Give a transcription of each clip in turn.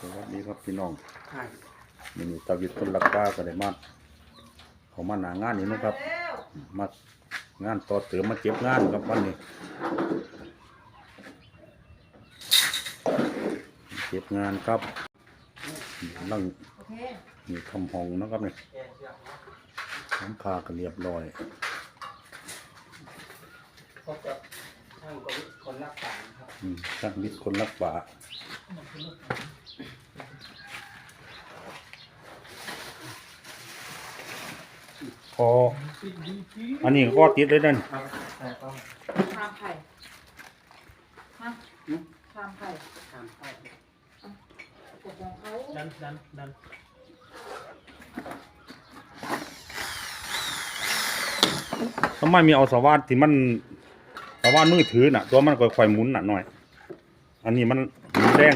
สวัสดีครับพี่น้องใช่นี่มีตาวิทย์คนรักป้าก็ได้มาเขามาหนางานนี่เนาะครับ มางานต่อเติมมาเก็บงานครับวันนี้ เก็บงานครับนั่งโอเคมีทำห้องนะครับเนี่ยน้ำคาก็เรียบร้อยพบกับช่างกวิทย์คนรักษาครับอืมช่างวิทย์คนรักป่า พอ อันนี้ก็ติดเลยนั่นครับแต่ก็ชามไข่ฮะชามไข่ตามเข้ากดของเขาดันดันดันทำไมมีเอาสว่านที่มันสว่านมือถือน่ะ ตัวมันค่อยๆหมุนน่ะหน่อย อันนี้มันแรง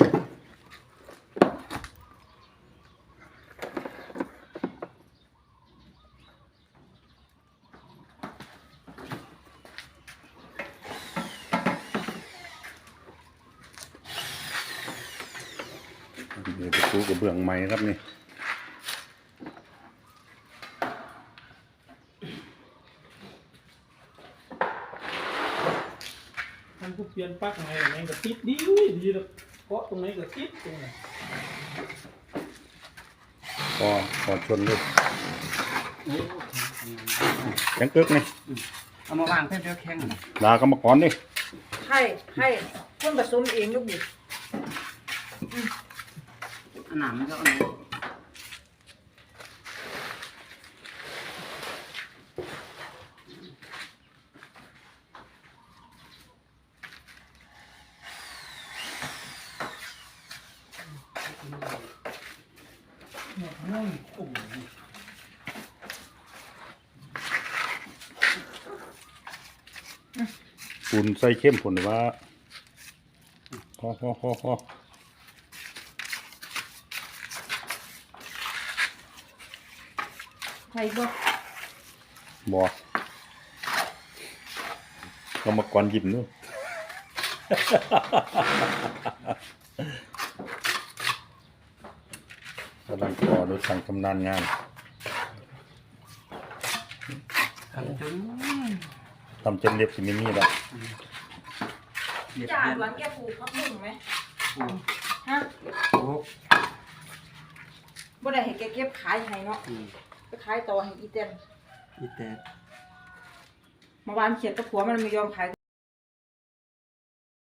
นี่ประตูกระเบื้องใหม่ครับนี่ท่านผู้เปลี่ยนปลักไงไหนก็ติดดีดีแล้วเกาะตรงไหนก็ติดตรงไหนพอพอชนเลยโอ้แข็งกึกนี่เอามาวางเพื่อเดี๋ยวแข็งหน่อยลากรรมกรนี่ไข่ไข่เพิ่งผสมเองลูกดิอัน หนามมันก็เอาหน่อยม่วงกลุ่มปูนใส่เข้มผลว่าพอพอพอพอ ไข่บ่บอกรรมกรหยิบนู่นกำลังก่อโดยทางชำนาญงานขันจนทำจนเล็บสิมินี่ละเหยียบจ่าเหยียบหวานแกปลูกพักบุ้งไหมโอ้ฮะโหบ่ได้ให้แกเก็บขายให้เนาะ อืม ไปขายต่อให้อีเต็นอีแต่เมื่อวานเขียนตะผัวมันไม่ยอมขาย